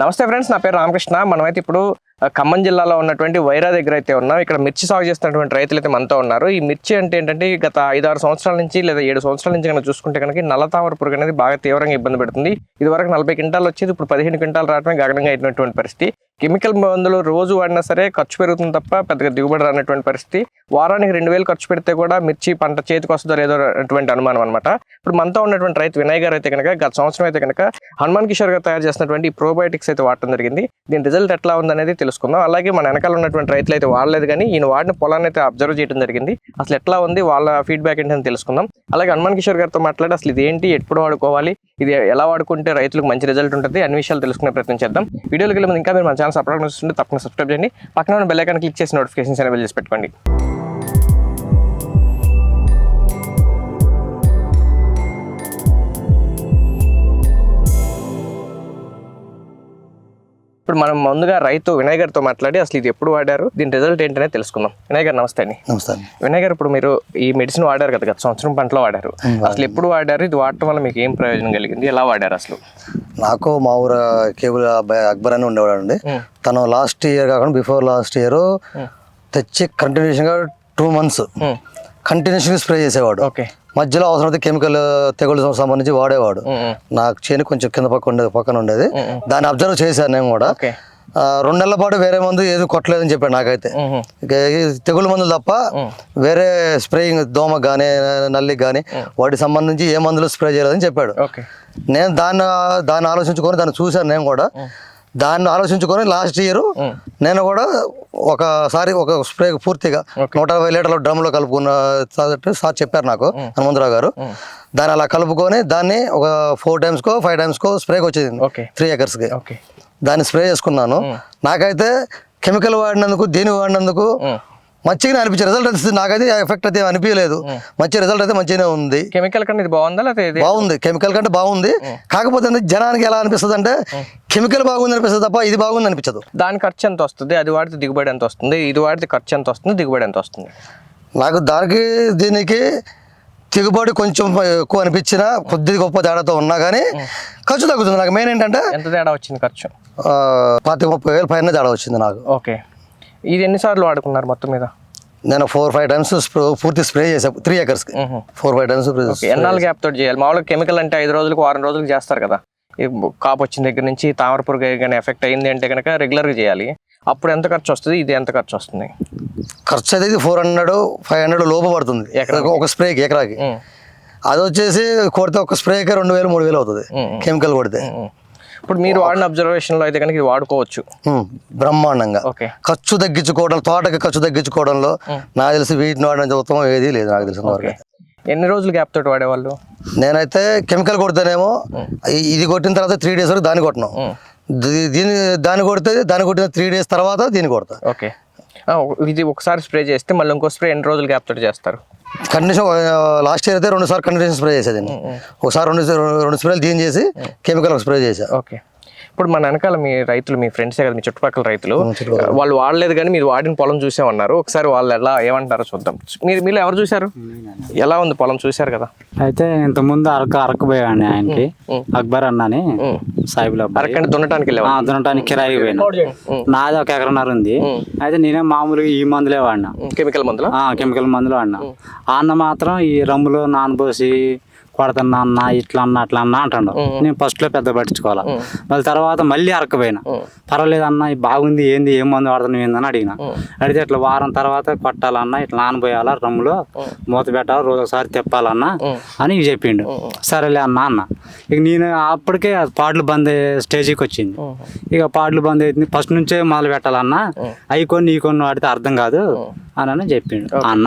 నమస్తే ఫ్రెండ్స్ నా పేరు రామకృష్ణ. మనమైతే ఇప్పుడు ఖమ్మం జిల్లాలో ఉన్నటువంటి వైరా దగ్గర అయితే ఉన్నాం. ఇక్కడ మిర్చి సాగు చేస్తున్నటువంటి రైతులు అయితే మనతో ఉన్నారు. ఈ మిర్చి అంటే ఏంటంటే గత ఐదారు సంవత్సరాల నుంచి లేదా ఏడు సంవత్సరాల నుంచి కనుక చూసుకుంటే కనుక నల్లతామర పురుగు అనేది బాగా తీవ్రంగా ఇబ్బంది పెడుతుంది. ఇది వరకు నలభై క్వింటాలు వచ్చేది ఇప్పుడు పదిహేను క్వింటాలు రావడమే గగనంగా అయినటువంటి పరిస్థితి. కెమికల్ మందులు రోజు వాడినా సరే ఖర్చు పెరుగుతుంది తప్ప పెద్దగా దిగుబడి రానటువంటి పరిస్థితి. వారానికి రెండు వేలు ఖర్చు పెడితే కూడా మిర్చి పంట చేతికి వస్తుందో లేదో అటువంటి అనుమానం అనమాట ఇప్పుడు మనతో ఉన్నటువంటి రైతు వినయ్ గారు అయితే కనుక గత సంవత్సరం అయితే కనుక హనుమాన్ కిషోర్ గారు తయారు చేసినటువంటి ప్రోబయోటిక్స్ అయితే వాడటం జరిగింది. దీని రిజల్ట్ ఎట్లా ఉందనేది తెలుసుకుందాం. అలాగే మన వెనకాల ఉన్నటువంటి రైతులు అయితే వాడలేదు కానీ ఈయన వాడిన పొలాన్ని అయితే అబ్జర్వ్ చేయడం జరిగింది. అసలు ఎట్లా ఉంది? వాళ్ళ ఫీడ్బ్యాక్ ఏంటని తెలుసుకుందాం. అలాగే హనుమాన్ కిషోర్ గారితో మాట్లాడి అసలు ఇది ఏంటి? ఎప్పుడు వాడుకోవాలి? ఇది ఎలా వాడుకుంటే రైతులకు మంచి రిజల్ట్ ఉంటుంది? అన్ని విషయాలు తెలుసుకునే ప్రయత్నం చేద్దాం. వీడియోలకి వెళ్ళి ఇంకా మీరు మన ఛానల్ సబ్స్క్రైబ్ చేస్తుంటే తప్పకుండా సబ్స్క్రైబ్ చేయండి. పక్కన ఉన్న బెల్ ఐకాన్ క్లిక్ చేసి నోటిఫికేషన్స్ ఎనేబుల్ చేసి పెట్టుకోండి. ఇప్పుడు మనం ముందుగా రైతు వినయ్ గారితో మాట్లాడి అసలు ఇది ఎప్పుడు వాడారు? దీని రిజల్ట్ ఏంటనే తెలుసుకుందాం. వినయ్ గారు నమస్తే అండి. నమస్తే. వినయ్ గారు ఇప్పుడు మీరు ఈ మెడిసిన్ వాడారు కదా గత సంవత్సరం పంటలో వాడారు. అసలు ఎప్పుడు వాడారు? ఇది వాడటం వల్ల మీకు ఏం ప్రయోజనం కలిగింది? ఎలా వాడారు అసలు? నాకు మా ఊరు కేబుల్ అబ్బాయి అక్బర్ అని ఉండేవాడు అండి. తను లాస్ట్ ఇయర్ కాకుండా బిఫోర్ లాస్ట్ ఇయర్ తెచ్చి కంటిన్యూషన్గా టూ మంత్స్ ఉం. కంటిన్యూషన్గా స్ప్రే చేసేవాడు. ఓకే. మధ్యలో అవసరమైతే కెమికల్ తెగులు సంబంధించి వాడేవాడు. నాకు చేను కొంచెం కింద పక్క ఉండేది పక్కన ఉండేది. దాన్ని అబ్జర్వ్ చేశాను నేను కూడా. రెండు నెలల పాటు వేరే మందు ఏది కొట్టలేదని చెప్పాడు నాకైతే. తెగులు మందులు తప్ప వేరే స్ప్రేయింగ్ దోమకు కానీ నల్లికి కానీ వాటికి సంబంధించి ఏ మందులు స్ప్రే చేయలేదని చెప్పాడు. నేను దాన్ని దాన్ని ఆలోచించుకొని దాన్ని చూశాను నేను కూడా. దాన్ని ఆలోచించుకొని లాస్ట్ ఇయర్ నేను కూడా ఒకసారి ఒక స్ప్రే పూర్తిగా నూట యాభై లీటర్ల డ్రమ్లో కలుపుకున్న సార్ చెప్పారు నాకు హనుమంతరావు గారు. దాన్ని అలా కలుపుకొని దాన్ని ఒక ఫోర్ టైమ్స్కో ఫైవ్ టైమ్స్కో స్ప్రేకి వచ్చేది త్రీ ఎకర్స్కి ఓకే. దాన్ని స్ప్రే చేసుకున్నాను. నాకైతే కెమికల్ వాడినందుకు దీని వాడినందుకు మంచిగానే అనిపించింది రిజల్ట్ అయితే నాకైతే ఎఫెక్ట్ అయితే అనిపించలేదు. మంచి రిజల్ట్ అయితే మంచిగానే ఉంది. కెమికల్ కన్నా ఇది బాగుందా లేదా బాగుంది. కెమికల్ కంటే బాగుంది. కాకపోతే జనానికి ఎలా అనిపిస్తుంది అంటే కెమికల్ బాగుంది అనిపిస్తుంది తప్ప ఇది బాగుంది అనిపించదు. దాని ఖర్చు ఎంత వస్తుంది? అది వాడితే దిగుబడి ఎంత వస్తుంది? ఇది వాడితే ఖర్చు ఎంత వస్తుంది? దిగుబడి ఎంత వస్తుంది? నాకు దానికి దీనికి దిగుబడి కొంచెం ఎక్కువ అనిపించిన కొద్ది గొప్ప తేడాతో ఉన్నా కానీ ఖర్చు తగ్గుతుంది. నాకు మెయిన్ ఏంటంటే ఎంత తేడా వచ్చింది ఖర్చు? పాతిక ముప్పై వేలు పైన తేడా వచ్చింది నాకు. ఓకే. ఇది ఎన్నిసార్లు వాడుకున్నారు మొత్తం మీద? నేను ఫోర్ ఫైవ్ టైమ్స్ పూర్తి స్ప్రే చేశాను త్రీ ఎకర్స్కి మ్మ్. ఫోర్ ఫైవ్ టైమ్స్ ఎన్నాళ్ళు గ్యాప్ తోటి చేయాలి? మామూలుగా కెమికల్ అంటే ఐదు రోజులకు వారం రోజులకు చేస్తారు కదా. కాపు వచ్చిన దగ్గర నుంచి తామర పురుగు కానీ ఎఫెక్ట్ అయింది అంటే కనుక రెగ్యులర్గా చేయాలి. అప్పుడు ఎంత ఖర్చు వస్తుంది? ఇది ఎంత ఖర్చు వస్తుంది? ఖర్చు అయితే ఫోర్ హండ్రెడ్ ఫైవ్ హండ్రెడ్ లోపు పడుతుంది. ఎకరాకి? ఒక స్ప్రేకి ఎకరాకి. అది వచ్చేసి కొడితే ఒక స్ప్రేకి రెండు వేలు మూడు వేలు అవుతుంది. కెమికల్ కొడితే. ఇప్పుడు మీరు వాడిన అబ్జర్వేషన్లో అయితే కనుక ఇది వాడుకోవచ్చు. బ్రహ్మాండంగా. ఖర్చు తగ్గించుకోవడం తోటకి ఖర్చు తగ్గించుకోవడంలో నాకు తెలిసి వీటిని వాడిన ఉత్తమం ఏది లేదు నాకు తెలిసిన వరకు ఎన్ని రోజులు గ్యాప్ తోటి వాడేవాళ్ళు? నేనైతే కెమికల్ కొడితేనేమో ఇది కొట్టిన తర్వాత త్రీ డేస్ వరకు దాన్ని కొట్టినాం. ఉమ్, దీ- దీన్ని కొడితే దాన్ని కొట్టిన త్రీ డేస్ తర్వాత దీన్ని కొడతా. ఓకే. ఇది ఒకసారి స్ప్రే చేస్తే మళ్ళీ ఇంకో స్ప్రే ఎన్ని రోజులు గ్యాప్ తోటి చేస్తారు? కండిషన్ లాస్ట్ ఇయర్ అయితే రెండు సార్లు కండిషన్ స్ప్రే చేసేది ఒకసారి రెండు రెండు స్ప్రేలు దీని చేసి కెమికల్ స్ప్రే చేసా ఓకే. ఇప్పుడు మన వెనకాల మీ రైతులు మీ ఫ్రెండ్సే కదా మీ చుట్టుపక్కల రైతులు. వాళ్ళు వాడలేదు కానీ మీరు వాడిన పొలం చూసామన్నారు ఒకసారి వాళ్ళు ఎలా ఏమంటారో చూద్దాం. మీరు మీరు ఎవరు చూసారు ఎలా ఉంది పొలం? చూశారు కదా. అయితే ఇంతకుముందు అరకు అరకు పోయాడు ఆయనకి. అక్బర్ అన్నని. సాయిబుల్ అరకండి దున్నటానికి దున్నటానికి కిరాయి పోయినా. నాది ఒక ఎకరన్నర ఉంది. అయితే నేనే మామూలుగా ఈ మందులే వాడినా. కెమికల్ మందులు? ఆ, కెమికల్ మందులు వాడినా. ఆ అన్న మాత్రం ఈ రమ్ములో నానబోసి కొడతన్నా అన్న ఇట్లా అన్న అట్లా అన్న అంటాడు. నేను ఫస్ట్లో పెద్ద పట్టించుకోవాలా? మళ్ళీ తర్వాత మళ్ళీ అరకపోయినా పర్వాలేదు అన్న బాగుంది ఏంది ఏం మందు వాడుతున్నావు ఏందని అడిగిన. అడిగితే ఇట్లా వారం తర్వాత కొట్టాలన్నా ఇట్లా నానబోయాలా రమ్ములో మూత పెట్టాలి రోజు ఒకసారి తిప్పాలన్నా అని చెప్పిండు. సరేలే అన్న అన్న. ఇక నేను అప్పటికే పాటలు బంద్ స్టేజ్కి వచ్చింది. ఇక పాటలు బంద్ అవుతుంది ఫస్ట్ నుంచే మొదలు పెట్టాలన్నా అవి కొన్ని ఈ కొన్ని వాడితే అర్థం కాదు అని అని చెప్పిండు అన్న.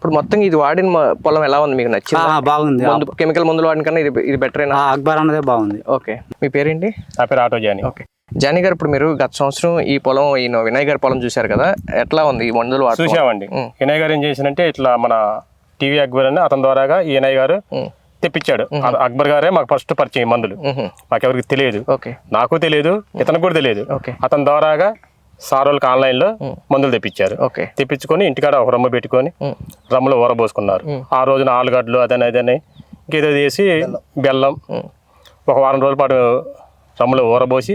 ఇప్పుడు మొత్తం ఇది వాడిన పొలం ఎలా ఉంది మీకు నచ్చింది? ఆ, బాగుంది. మందు కెమికల్ మందులు వాడిన కన్నా ఇది ఇది బెటర్ అయినా ఆ అక్బర్ అన్నదే బాగుంది. ఓకే. మీ పేరేంటి? నా పేరు ఆటో జాని. ఓకే. జానీ గారు ఇప్పుడు మీరు గత సంవత్సరం ఈ పొలం ఈయన వినయ్ గారి పొలం చూశారు కదా ఎట్లా ఉంది ఈ మందులు? చూసామండి. వినయ్ గారు ఏం చేసినంటే ఇట్లా మన టీవీ అక్బర్ అని అతని ద్వారాగా ఈనయ్ గారు. తెప్పించాడు. అక్బర్ గారే మాకు ఫస్ట్ పరిచయం మందులు. మాకెవరికి తెలియదు. ఓకే. నాకు తెలియదు ఇతనికి కూడా తెలియదు. ఓకే. అతని ద్వారాగా సార్ వాళ్ళకి ఆన్లైన్లో మందులు తెప్పించారు. ఓకే. తెప్పించుకొని ఇంటికాడ ఒక రమ్మ పెట్టుకొని. రమ్మలో ఊరబోసుకున్నారు. ఆ రోజున ఆలుగడ్డలు అదని అదని ఇంకేదో చేసి బెల్లం. ఒక వారం రోజుల పాటు రమ్మలో ఊరబోసి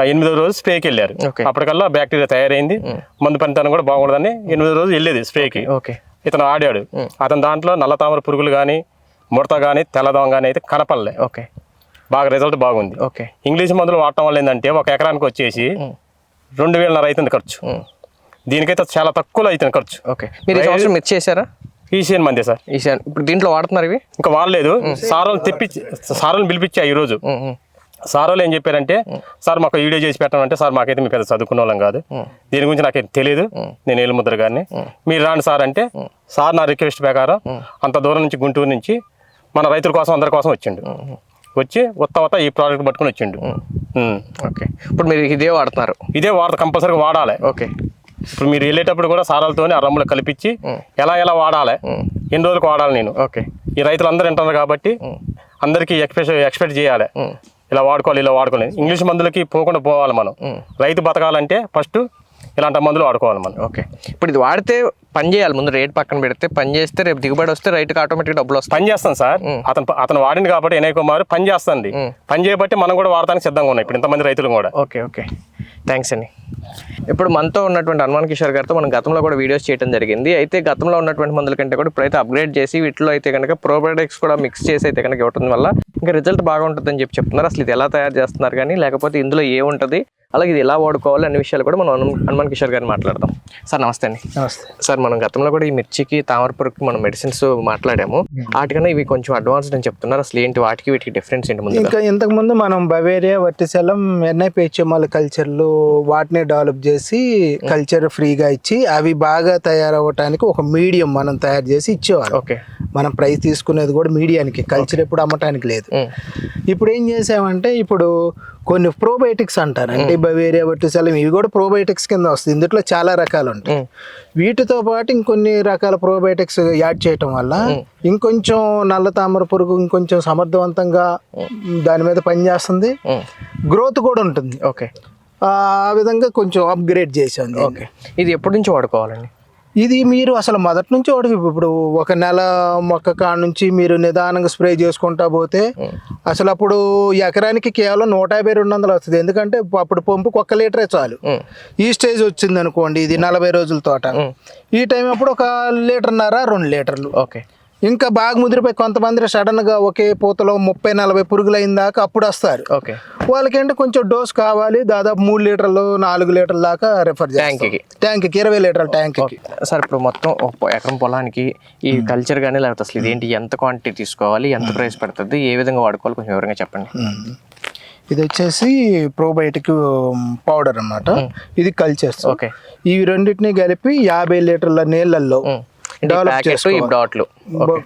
ఆ ఎనిమిదో రోజు స్ప్రేకి వెళ్ళారు. అప్పటికల్లా బ్యాక్టీరియా తయారైంది. మందు పనితనం కూడా బాగుండదని ఎనిమిదో రోజు వెళ్ళేది స్ప్రేకి. ఓకే ఇతను ఆడాడు. అతని దాంట్లో నల్ల తామర పురుగులు కానీ ముడత కానీ తెల్లదోమ కానీ అయితే కనపడలే. ఓకే. బాగా రిజల్ట్ బాగుంది. ఓకే. ఇంగ్లీష్ మందులు వాడటం వల్ల ఏంటంటే ఒక ఎకరానికి వచ్చేసి రెండు వేలన్నర అవుతుంది ఖర్చు దీనికైతే చాలా తక్కువలో అవుతుంది ఖర్చు. ఓకే. మీరు ఈ సంవత్సరం మిర్చి చేశారా? ఈసీఎన్ మందే సార్. ఈసారి ఇప్పుడు దీంట్లో వాడుతున్నారు ఇవి? ఇంకా వాడలేదు. సారోలు తెప్పించి సారోలు పిలిపించా ఈరోజు. ఉమ్. సారోలు ఏం చెప్పారంటే సార్ మాకు వీడియో చేసి పెట్టమంటే సార్ మాకైతే మీ పెద్ద చదువుకున్న వాళ్ళం కాదు. దీని గురించి నాకైతే తెలియదు నేను ఏలుముద్ర గారిని. మీరు రాండి సార్ అంటే సార్ నా రిక్వెస్ట్ ప్రకారం అంత దూరం నుంచి గుంటూరు నుంచి మన రైతుల కోసం అందరి కోసం వచ్చిండు. వచ్చి కొత్త ఈ ప్రోడక్ట్ పట్టుకుని వచ్చిండు. ఓకే. ఇప్పుడు మీరు ఇదే వాడుతున్నారు? ఇదే వాడత కంపల్సరీగా వాడాలి. ఓకే. ఇప్పుడు మీరు వెళ్ళేటప్పుడు కూడా సారాలతోనే ఆ రమ్ములు కలిపించి ఎలా ఎలా వాడాలి? ఎన్ని రోజులకు వాడాలి నేను? ఓకే. ఈ రైతులు అందరూ వింటున్నారు కాబట్టి అందరికీ ఎక్స్పెక్ట్ ఎక్స్పెక్ట్ చేయాలి. ఇలా వాడుకోవాలి ఇలా వాడుకోవాలి. ఇంగ్లీష్ మందులకి పోకుండా పోవాలి మనం. రైతు బతకాలంటే ఫస్ట్ ఇలాంటి మందులు వాడుకోవాలి మనం. ఓకే. ఇప్పుడు ఇది వాడితే పని చేయాలి. ముందు రేట్ పక్కన పెడితే పని చేస్తే రేపు దిగుబడి వస్తే రైతుకి ఆటోమేటిక్ డబ్బులు వస్తాయి. పని చేస్తాం సార్. అతను అతను వాడింది కాబట్టి వినయ్ కుమార్ పని చేస్తుంది. పని చేయబట్టి మనం కూడా వాడటానికి సిద్ధంగా ఉన్నాం ఇప్పుడు ఇంతమంది రైతులు కూడా. Okay okay. థ్యాంక్స్ అండి. ఇప్పుడు మనతో ఉన్నటువంటి హనుమాన్ కిషోర్ గారితో మనం గతంలో కూడా వీడియోస్ చేయడం జరిగింది. అయితే గతంలో ఉన్నటువంటి మందుల కంటే కూడా ఇప్పుడైతే అప్గ్రేడ్ చేసి వీటిలో అయితే కనుక ప్రోబయోటిక్స్ కూడా మిక్స్ చేసి అయితే కనుక ఇవ్వడం వల్ల ఇంకా రిజల్ట్ బాగుంటుందని చెప్పి చెప్తున్నారు. అసలు ఇది ఎలా తయారు చేస్తున్నారు కానీ లేకపోతే ఇందులో ఏముంటుంది? అలాగే ఇది ఎలా వాడుకోవాలి అనే విషయాలు కూడా మనం హనుమ- హనుమాన్ కిషోర్ గారిని మాట్లాడదాం. సార్ నమస్తే అండి. నమస్తే. సార్ మనం గతంలో కూడా ఈ మిర్చికి తామరపురికి మనం మెడిసిన్స్ మాట్లాడాము. వాటికన్నా ఇవి కొంచెం అడ్వాన్స్డ్ అని చెప్తున్నారు. అసలు ఏంటి వాటికి వీటికి డిఫరెన్స్ ఏంటి ముందు ఇంకా ఇంతకు ముందు మనం బవేరియా వర్టిసెలం ఎన్ఐపిహెచ్ఎంఎల్ కల్చర్లు వాటిని డెవలప్ చేసి కల్చర్ ఫ్రీగా ఇచ్చి అవి బాగా తయారవ్వటానికి ఒక మీడియం మనం తయారు చేసి ఇచ్చేవారు ఓకే. మనం ప్రైస్ తీసుకునేది కూడా మీడియానికి కల్చర్ ఎప్పుడు అమ్మటానికి లేదు. ఇప్పుడు ఏం చేసామంటే ఇప్పుడు కొన్ని ప్రోబయోటిక్స్ అంటారు. అంటే బవేరియా వర్టిసెలం ఇవి కూడా ప్రోబయోటిక్స్ కింద వస్తుంది ఇందులో చాలా రకాలు ఉంటాయి. వీటితో పాటు ఇంకొన్ని రకాల ప్రోబయోటిక్స్ యాడ్ చేయటం వల్ల ఇంకొంచెం నల్ల తామర పురుగు ఇంకొంచెం సమర్థవంతంగా దాని మీద పనిచేస్తుంది. గ్రోత్ కూడా ఉంటుంది. ఓకే ఆ విధంగా కొంచెం అప్గ్రేడ్ చేసాం దీన్ని. ఓకే ఇది ఎప్పటి నుంచి వాడుకోవాలండి? ఇది మీరు అసలు మొదటి నుంచి ఒకటి ఇప్పుడు ఒక నెల మొక్క కాడ నుంచి మీరు నిదానంగా స్ప్రే చేసుకుంటా పోతే అసలు అప్పుడు ఎకరానికి కేవలం నూట యాభై రెండు వందలు వస్తుంది. ఎందుకంటే అప్పుడు పంపుకు ఒక్క లీటరే చాలు. ఈ స్టేజ్ వచ్చింది అనుకోండి ఇది నలభై రోజుల తోట. ఈ టైం అప్పుడు ఒక లీటర్న్నర రెండు లీటర్లు. ఓకే. ఇంకా బాగా ముదిరిపోయి కొంతమంది సడన్గా ఒకే పూతలో ముప్పై నలభై పురుగులు అయిన దాకా అప్పుడు వస్తారు. ఓకే. వాళ్ళకేంటి కొంచెం డోస్ కావాలి దాదాపు మూడు లీటర్లు నాలుగు లీటర్ల దాకా రెఫర్ ట్యాంక్కి. ట్యాంక్కి ఇరవై లీటర్ల ట్యాంక్కి. సార్ ఇప్పుడు మొత్తం ఎకరం పొలానికి ఈ కల్చర్ కానీ లేకపోతే అసలు ఇదేంటి ఎంత క్వాంటిటీ తీసుకోవాలి ఎంత ప్రైస్ పడుతుంది ఏ విధంగా వాడుకోవాలి కొంచెం వివరంగా చెప్పండి. ఇది వచ్చేసి ప్రోబయోటిక్ పౌడర్ అన్నమాట. ఇది కల్చర్స్ ఓకే. ఈ రెండింటిని కలిపి యాభై లీటర్ల నీళ్ళల్లో ఈ డాట్లు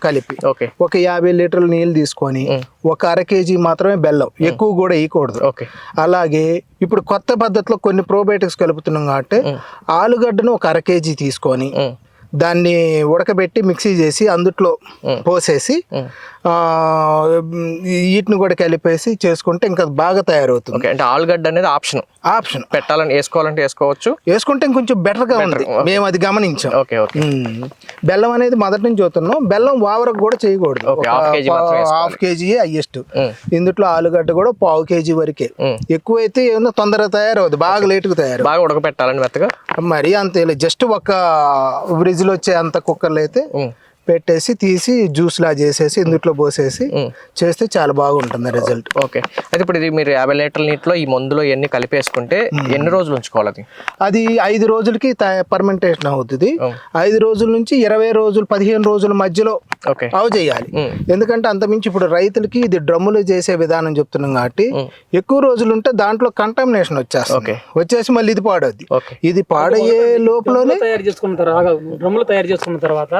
కలిపి. ఓకే. ఒక యాభై లీటర్ల నీళ్ళు తీసుకొని ఒక అర కేజీ మాత్రమే బెల్లం. ఎక్కువ కూడా వేయకూడదు. ఓకే. అలాగే ఇప్పుడు కొత్త పద్ధతిలో కొన్ని ప్రోబయోటిక్స్ కలుపుతున్నాం కాబట్టి ఆలుగడ్డను ఒక అర కేజీ తీసుకొని దాన్ని ఉడకబెట్టి మిక్సీ చేసి అందుట్లో పోసేసి వీటిని కూడా కలిపేసి చేసుకుంటే ఇంకా బాగా తయారవుతుంది. ఓకే అంటే ఆలుగడ్డ అనేది ఆప్షన్. ఆప్షన్. పెట్టాలని వేసుకోవాలంటే వేసుకోవచ్చు. వేసుకుంటే ఇంకొంచెం బెటర్గా ఉంది మేము అది గమనించాం. Okay okay. బెల్లం అనేది మొదటి నుంచి చూస్తున్నాం. బెల్లం ఓవరకు కూడా చేయకూడదు. హాఫ్ కేజీ హైయెస్ట్ ఇందుట్లో ఆలుగడ్డ కూడా పావు కేజీ వరకే. ఎక్కువైతే ఏమన్నా తొందరగా తయారవుతుంది బాగా లేటుగా తయారు బాగా ఉడకపెట్టాలని మెత్తగా? మరి అంత జస్ట్ ఒక ఫ్రిడ్జ్లో వచ్చే అంత కుక్కర్లు అయితే పెట్టేసి తీసి జ్యూస్ లా చేసేసి ఇందుట్లో పోసేసి చేస్తే చాలా బాగుంటుంది రిజల్ట్ ఓకే. అయితే ఇప్పుడు ఇది మీరు యాభై లీటర్ల నీటిలో ఈ మందులో ఇవన్నీ కలిపేసుకుంటే ఎన్ని రోజులు ఉంచుకోవాలి అది? అది ఐదు రోజులకి పర్మెంటేషన్ అవుతుంది. ఐదు రోజుల నుంచి ఇరవై రోజులు పదిహేను రోజుల మధ్యలో ఓకే. అవ చేయాలి. ఎందుకంటే అంతమించి ఇప్పుడు రైతులకి ఇది డ్రమ్ములు చేసే విధానం చెప్తున్నాం కాబట్టి ఎక్కువ రోజులు ఉంటే దాంట్లో కంటామినేషన్ వచ్చేస్తుంది. వచ్చేసి మళ్ళీ ఇది పాడవుద్ది. ఇది పాడయ్యే లోపలనే తయారు చేసుకున్న తర్వాత డ్రమ్ములు తయారు చేసుకున్న తర్వాత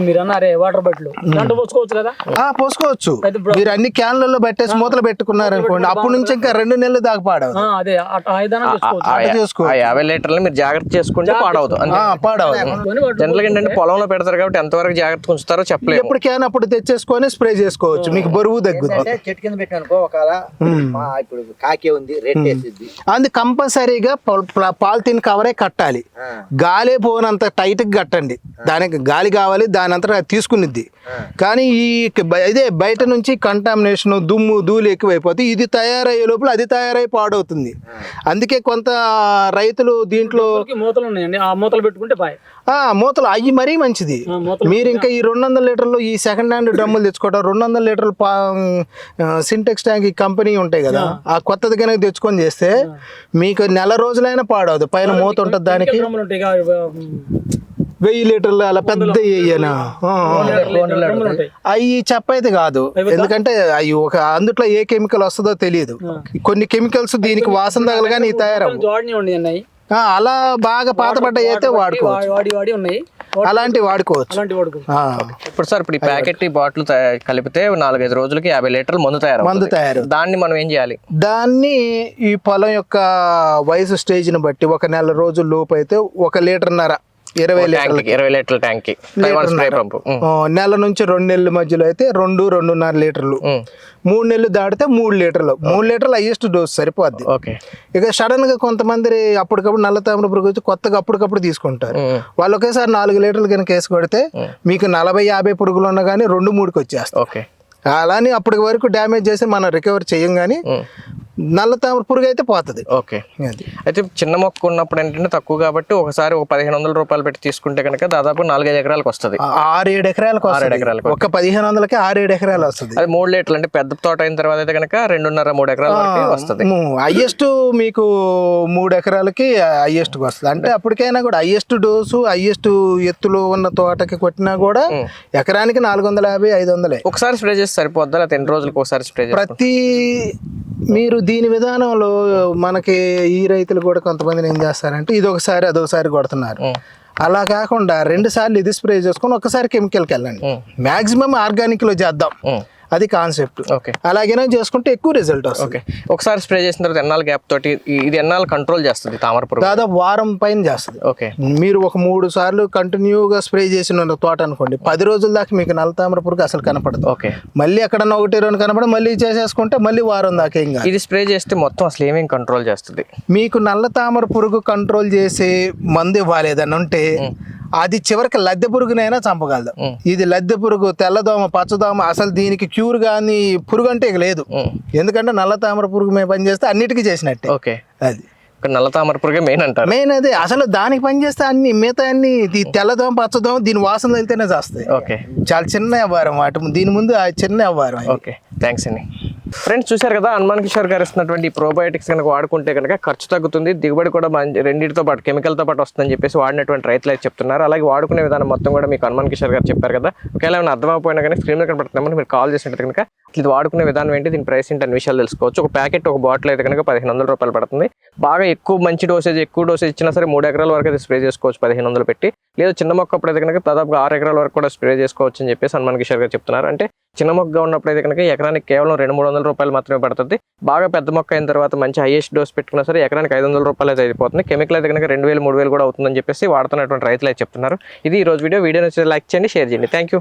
ఇప్పుడు మీరు అన్నారే వాటర్ బాటిల్ దాంట్లో పోసుకోవచ్చు కదా? ఆ పోసుకోవచ్చు. మీరు అన్ని క్యాన్లలో పెట్టేసి మూతలు పెట్టుకున్నారు అనుకోండి అప్పటి నుంచి ఇంకా రెండు నెలలు దాకా పాడవు. ఆ, అదే చేసుకోవచ్చు. యాభై లీటర్లు మీరు జాగ్రత్త చేసుకుంటే పాడవదు అంతే. పాడవు కొని వాటి- జనరల్గా ఏంటంటే పొలంలో పెడతారు కాబట్టి ఎంతవరకు జాగ్రత్త ఉంచుతారో చెప్పలేము. ఎప్పటికైనా అప్పుడు తెచ్చేసుకొని స్ప్రే చేసుకోవచ్చు మీకు బరువు తగ్గుద్ది అంటే చెట్టు కింద పెట్టానుకో ఒకవేళ మా ఇప్పుడు కాకే ఉంది రెడ్ అది కంపల్సరీగా పాలిథిన్ కవరే కట్టాలి. గాలి పోనంత టైట్గా కట్టండి దానికి గాలి కావాలి దాని దాని అంతటా అది తీసుకునిద్ది. కానీ ఈ బ- ఇదే బయట నుంచి కంటామినేషన్ దుమ్ము ధూళి ఎక్కువైపోతే ఇది తయారయ్యే లోపల అది తయారై పాడవుతుంది. అందుకే కొంత రైతులు దీంట్లో మూతలు ఉన్నాయండి. ఆ మూతలు పెట్టుకుంటే బాయ్. ఆ మూతలు అయ్యి మరీ మంచిది. మీరు ఇంకా ఈ రెండు వందల లీటర్లు ఈ సెకండ్ హ్యాండ్ డ్రమ్ములు తెచ్చుకోవడం రెండు వందల లీటర్లు పా సింటెక్స్ ట్యాంక్ ఈ కంపెనీ ఉంటాయి కదా ఆ. కొత్తది కనుక తెచ్చుకొని చేస్తే మీకు నెల రోజులైనా పాడవదు. పైన మూత ఉంటుంది దానికి. వెయ్యి లీటర్లు అలా పెద్ద అవి చెప్పైతే కాదు. ఎందుకంటే అవి ఒక అందుట్లో ఏ కెమికల్ వస్తుందో తెలియదు. కొన్ని కెమికల్స్ దీనికి వాసన తగలగానే ఇవి తయారవు. అలా బాగా పాతపడ్డాయి అయితే వాడుకోవచ్చు. వాడి వాడి వాడి ఉన్నాయి. అలాంటివి వాడుకోవచ్చు. అలాంటి వాడుకో ఆ, ఇప్పుడు సార్ ఇప్పుడు ఈ ప్యాకెట్ ఈ బాటిల్ కలిపితే నాలుగైదు రోజులకి యాభై లీటర్లు మందు తయారు మందు తయారు. దాన్ని మనం ఏం చేయాలి? దాన్ని ఈ పొలం యొక్క వయసు స్టేజ్ని బట్టి ఒక నెల రోజుల లోపు అయితే ఒక లీటర్న్నర ఇరవై లీటర్లు ట్యాంక్ ఇరవై లీటర్ల ట్యాంక్కి స్ప్రే పంపు. ఉం. ఆ, నెల నుంచి రెండు నెలల మధ్యలో అయితే రెండు రెండున్నర లీటర్లు. మూడు నెలలు దాటితే మూడు లీటర్లు. మూడు లీటర్లు హైయెస్ట్ డోస్ సరిపోద్ది. ఓకే. ఇక సడన్గా కొంతమంది అప్పటికప్పుడు నల్ల తామర పురుగు వచ్చి కొత్తగా అప్పటికప్పుడు తీసుకుంటారు. వాళ్ళు ఒకేసారి నాలుగు లీటర్లు కనుక వేసి కొడితే మీకు నలభై యాభై పురుగులు ఉన్నా కానీ రెండు మూడుకి వచ్చేస్తాయి. ఓకే. అలానే అప్పటి వరకు డ్యామేజ్ చేసి మనం రికవర్ చేయం కానీ. నల్ల తామర పురుగు అయితే పోతుంది. ఓకే. అయితే చిన్న మొక్క ఉన్నప్పుడు ఏంటంటే తక్కువ కాబట్టి ఒకసారి ఒక పదిహేను వందల రూపాయలు పెట్టి తీసుకుంటే కనుక దాదాపు నాలుగైదు ఎకరాలకు వస్తుంది. ఆ- ఆరేడు ఎకరాలకు వస్తుంది. ఎకరాలకు ఒక పదిహేను వందలకి ఆరేడు ఎకరాలు వస్తుంది. అది మూడు లీటర్లు అంటే పెద్ద తోట అయిన తర్వాత అయితే కనుక రెండున్నర మూడు ఎకరాల వస్తుంది. హైయెస్ట్ మీకు మూడు ఎకరాలకి హైయెస్ట్ వస్తుంది. అంటే అప్పటికైనా కూడా హైయెస్ట్ డోసు హైయెస్ట్ ఎత్తులో ఉన్న తోటకి కొట్టినా కూడా ఎకరానికి నాలుగు వందల యాభై ఐదు వందలే. ఒకసారి స్ప్రే చేసి సరిపోద్దా? లేకపోతే ఎన్ని రోజులకు ఒకసారి స్ప్రే ప్రతి మీరు దీని విధానంలో మనకి ఈ రైతులు కూడా కొంతమంది ఏం చేస్తారంటే ఇది ఒకసారి అదొకసారి కొడుతున్నారు. అలా కాకుండా రెండు సార్లు ఇది స్ప్రే చేసుకొని ఒకసారి కెమికల్కి వెళ్ళండి. మాక్సిమం ఆర్గానిక్లో చేద్దాం అది కాన్సెప్ట్ ఓకే అలాగైనా చేసుకుంటే ఎక్కువ రిజల్ట్ వస్తుంది. ఓకే ఒకసారి స్ప్రే చేసిన తర్వాత ఎన్నాళ్ళ గ్యాప్ తోటి ఇది ఎన్నాళ్ళు కంట్రోల్ చేస్తుంది తామర పురుగు దాదాపు వారం పైన చేస్తుంది. ఓకే మీరు ఒక మూడు సార్లు కంటిన్యూగా స్ప్రే చేసిన తోట అనుకోండి పది రోజుల దాకా మీకు నల్ల తామర పురుగు అసలు కనపడదు. ఓకే మళ్ళీ ఎక్కడన్నా ఒకటి రెండు కనపడి మళ్ళీ చేసేసుకుంటే మళ్ళీ వారం దాకా ఏం కాదు. ఇది స్ప్రే చేస్తే మొత్తం అసలు ఏమేమి కంట్రోల్ చేస్తుంది? మీకు నల్ల తామర పురుగు కంట్రోల్ చేసే మందు ఇవ్వాలేదని ఉంటే అది చివరికి లద్దె పురుగునైనా చంపగలదు. ఇది లద్దె పురుగు తెల్లదోమ పచ్చదోమ అసలు దీనికి క్యూర్ కానీ పురుగు అంటే ఇక లేదు. ఎందుకంటే నల్ల తామర పురుగు మేము పని చేస్తే అన్నిటికీ చేసినట్టే. ఓకే. అది. నల్ల తామర పురుగే మెయిన్ అంటారు. మెయిన్ అదే. అసలు దానికి పని చేస్తే అన్ని మిగతా అన్ని తెల్లదోమ పచ్చదోమ దీని వాసన వెళ్తేనే చేస్తాయి. ఓకే. చాలా చిన్న వ్యవహారం వాటి దీని ముందు ఆ చిన్న వ్యవహారం. ఓకే. థ్యాంక్స్ అండి ఫ్రెండ్స్ చూశారు కదా హనుమాన్ కిషోర్ గారు ఇస్తున్నటువంటి ప్రోబయోటిక్స్ కనుక వాడుకుంటే కనుక ఖర్చు తగ్గుతుంది దిగుబడి కూడా మంచి రెండింటితో పాటు కెమికల్తో పాటు వస్తుందని చెప్పేసి వాడినటువంటి రైతులు అయితే చెప్తున్నారు. అలాగే వాడుకునే విధానం మొత్తం కూడా మీకు హనుమాన్ కిషోర్ గారు చెప్పారు కదా. ఒకవేళ ఏమైనా అర్థమైపోయినా కానీ స్క్రీన్ మీద కనపడుతున్నామని మీరు కాల్ చేసినట్టు కనుక ఇది వాడుకునే విధానం ఏంటి దీని ప్రైస్ ఏంటి అన్ని విషయాలు తెలుసుకోవచ్చు. ఒక ప్యాకెట్ ఒక బాటిల్ అయితే కనుక పదిహేను వందల రూపాయలు పడుతుంది. బాగా ఎక్కువ మంచి డోసేజ్ ఎక్కువ డోసేజ్ ఇచ్చినా సరే మూడు ఎకరాల వరకు అయితే స్ప్రే చేసుకోవచ్చు పదిహేను వందలు పెట్టి. లేదా చిన్న మొక్క అప్పుడైతే కనుక దాదాపుగా ఆరు ఎకరాల వరకు కూడా స్ప్రే చేసుకోవచ్చు అని చెప్పేసి హనుమాన్ కిషోర్ గారు చెప్తున్నారు. అంటే చిన్న మొక్కగా ఉన్నప్పుడు అయితే కనుక ఎకరానికి కేవలం రెండు మూడు వందల రూపాయలు మాత్రమే పడుతుంది. బాగా పెద్ద మొక్క అయిన తర్వాత మంచి హైయెస్ట్ డోస్ పెట్టుకున్నా సరే ఎకరానికి ఐదు వందల రూపాయలు అయితే అయిపోతుంది. కెమికల్ అయితే కనుక రెండు వేలు మూడు వేలు కూడా అవుతుందని చెప్పేసి వాడుతున్నటువంటి రైతులు అయితే చెప్తున్నారు. ఇది ఈ రోజు వీడియో. వీడియో నచ్చితే లైక్ చేయండి షేర్ చేయండి. Thank you